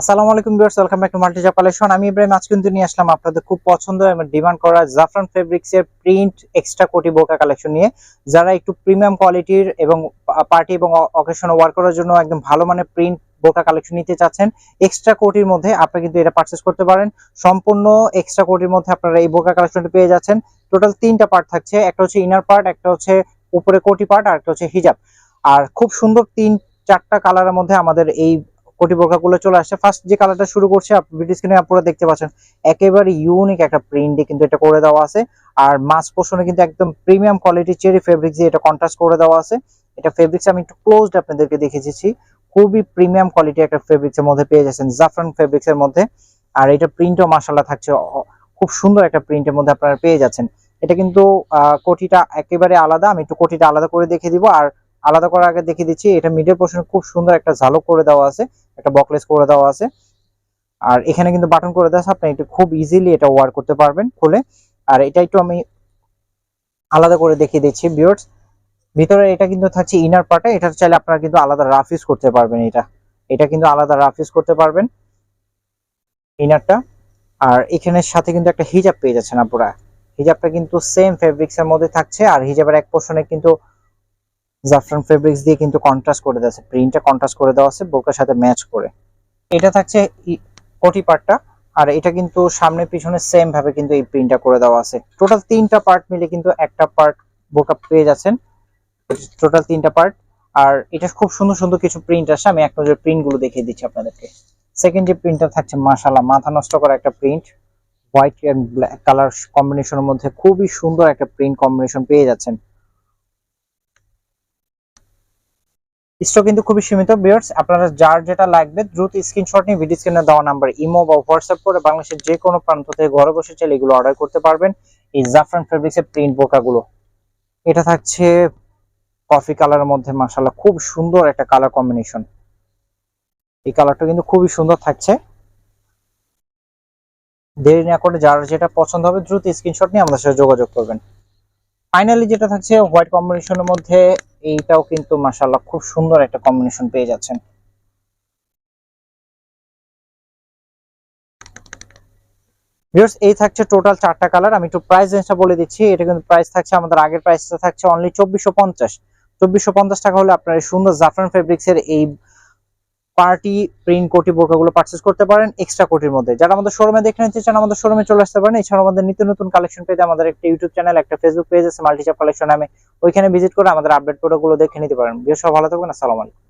আসসালামু আলাইকুম viewers, welcome back to মাল্টিজা কালেকশন। আমি ইব্রাহিম আজ কিন্তু নিয়ে আসলাম আপনাদের খুব পছন্দ এবং ডিমান্ড করা জাফরান ফেব্রিক্স এর প্রিন্ট এক্সট্রা কোটি বোরকা কালেকশন নিয়ে। যারা একটু প্রিমিয়াম কোয়ালিটির এবং পার্টি এবং অকেশনে ওয়ার করার জন্য একদম ভালো মানের প্রিন্ট বোরকা কালেকশন নিতে চাচ্ছেন এক্সট্রা কোটির মধ্যে আপনি কিন্তু এটা পারচেস করতে পারেন। সম্পূর্ণ এক্সট্রা কোটির মধ্যে আপনারা এই বোরকা কালেকশনটি পেয়ে যাচ্ছেন। টোটাল তিনটা পার্ট থাকছে, একটা হচ্ছে ইনার পার্ট একটা হচ্ছে উপরে কোটি পার্ট আর একটা হচ্ছে হিজাব আর খুব সুন্দর তিন চারটা কালারের মধ্যে আমাদের এই কোটি বোরকাগুলো চলে আসছে। ফার্স্ট যে কালারটা শুরু করছে ভিডিও স্ক্রিনে আপনারা দেখতে পাচ্ছেন, একেবারে ইউনিক একটা প্রিন্টে কিন্তু এটা করে দেওয়া আছে। আর মাছ পোষণে কিন্তু একদম প্রিমিয়াম কোয়ালিটি চেরি ফেব্রিক দিয়ে এটা কন্ট্রাস্ট করে দেওয়া আছে। এটা ফেব্রিক্স আমি একটু ক্লোজড আপনাদেরকে দেখে দিচ্ছি। খুবই প্রিমিয়াম কোয়ালিটি একটা ফেব্রিক্স এর মধ্যে পেয়ে যাচ্ছেন জাফরান ফেব্রিক্স এর মধ্যে। আর এটা প্রিন্টও মাসাল্লাহ থাকছে খুব সুন্দর একটা প্রিন্টের মধ্যে আপনারা পেয়ে যাচ্ছেন। এটা কিন্তু কোটিটা একেবারে আলাদা, আমি একটু কোটিটা আলাদা করে দেখে দিব। আর আলাদা করার আগে দেখে দিচ্ছি, এটা মিডল পোর্শন খুব সুন্দর একটা ঝালক করে দেওয়া আছে, একটা বকলেস করে দেওয়া আছে। আর এখানে কিন্তু বাটন করে দেওয়া আপনি এটা খুব ইজিলি এটা ওয়ার করতে পারবেন খুলে। আর এটা একটু আমি আলাদা করে দেখিয়ে দিচ্ছি বিয়ার্স ভিতরে এটা কিন্তু থাকছে ইনার পার্টে এটা চাইলে আপনারা কিন্তু আলাদা রাফ ইউজ করতে পারবেন এটা। এটা কিন্তু আলাদা রাফ ইউজ করতে পারবেন ইনারটা আর এখানের সাথে কিন্তু একটা হিজাব পেয়ে যাচ্ছেন আপনারা হিজাবটা কিন্তু সেম ফেব্রিক্স এর মধ্যে থাকছে, আর হিজাবের এক পোর্শনে কিন্তু জাফরান ফেব্রিক্স দিয়ে কিন্তু কন্ট্রাস্ট করে দেওয়া আছে। প্রিন্টটা কন্ট্রাস্ট করে দেওয়া আছে বোরকার সাথে ম্যাচ করে। এটা থাকছে কোটি পার্টটা আর এটা কিন্তু সামনে পিছনে সেম ভাবে কিন্তু এই প্রিন্টটা করে দেওয়া আছে। টোটাল তিনটা পার্ট মিলে কিন্তু একটা পার্ট বোরকা পেয়ে যাচ্ছেন। টোটাল তিনটা পার্ট আর এটা খুব সুন্দর সুন্দর কিছু প্রিন্ট আসে আমি এক নজর প্রিন্টগুলো দেখিয়ে দিচ্ছি আপনাদেরকে। সেকেন্ড যে প্রিন্টটা থাকছে মাশাল্লাহ মাথা নষ্ট করা একটা print white and black colour কম্বিনেশনের মধ্যে খুবই সুন্দর একটা প্রিন্ট কম্বিনেশন পেয়ে যাচ্ছেন। স্টক কিন্তু খুবই সীমিত বিয়ার্স আপনারা যার যেটা লাগবে, দ্রুত স্ক্রিনশট নিয়ে ভিডিও স্ক্রিনে দেওয়া নাম্বার ইমো বা হোয়াটসঅ্যাপ করে বাংলাদেশের যে কোনো প্রান্ত থেকে ঘরে বসে চাইলে এগুলো অর্ডার করতে পারবেন। এই জাফরান ফেব্রিক্স এর প্রিন্ট বোরকাগুলো এটা থাকছে কফি কালারের মধ্যে, মাশাআল্লাহ, খুব সুন্দর একটা কালার কম্বিনেশন এই কালারটা কিন্তু খুবই সুন্দর থাকছে। দেরি না করে যার যেটা পছন্দ হবে, দ্রুত স্ক্রিনশট নিয়ে আমাদের সাথে যোগাযোগ করবেন। ফাইনালি যেটা থাকছে হোয়াইট কম্বিনেশনের মধ্যে এইটাও কিন্তু মাসাল্লাহ খুব সুন্দর একটা কম্বিনেশন পেয়ে যাচ্ছেন। ভিউয়ার্স এই থাকছে টোটাল চারটা কালার আমি একটু প্রাইস রেঞ্জটা বলে দিচ্ছি। এটা কিন্তু প্রাইস থাকছে, আমাদের আগের প্রাইসটা থাকছে অনলি চব্বিশশো পঞ্চাশ। চব্বিশশো পঞ্চাশ টাকা হলে আপনার সুন্দর জাফরান ফেব্রিক্সের এই পার্টি, প্রিন্ট, কোটি বোরকাগুলো পার্চেস করতে পারেন এক্সট্রা কোটির মধ্যে। যারা আমাদের শোরুমে দেখে নিতে চান, আমাদের শোরুমে চলে আসতে পারেন। এছাড়া আমাদের নিত্য নতুন কালেকশন পেতে আমাদের একটা ইউটিউব চ্যানেল একটা ফেসবুক পেজ আছে মাল্টিচাপ কালেকশন নামে। ওইখানে ভিজিট করে আমাদের আপডেট প্রোডাক্টগুলো দেখে নিতে পারেন। বেশ ভালো থাকবেন, আসসালামু আলাইকুম।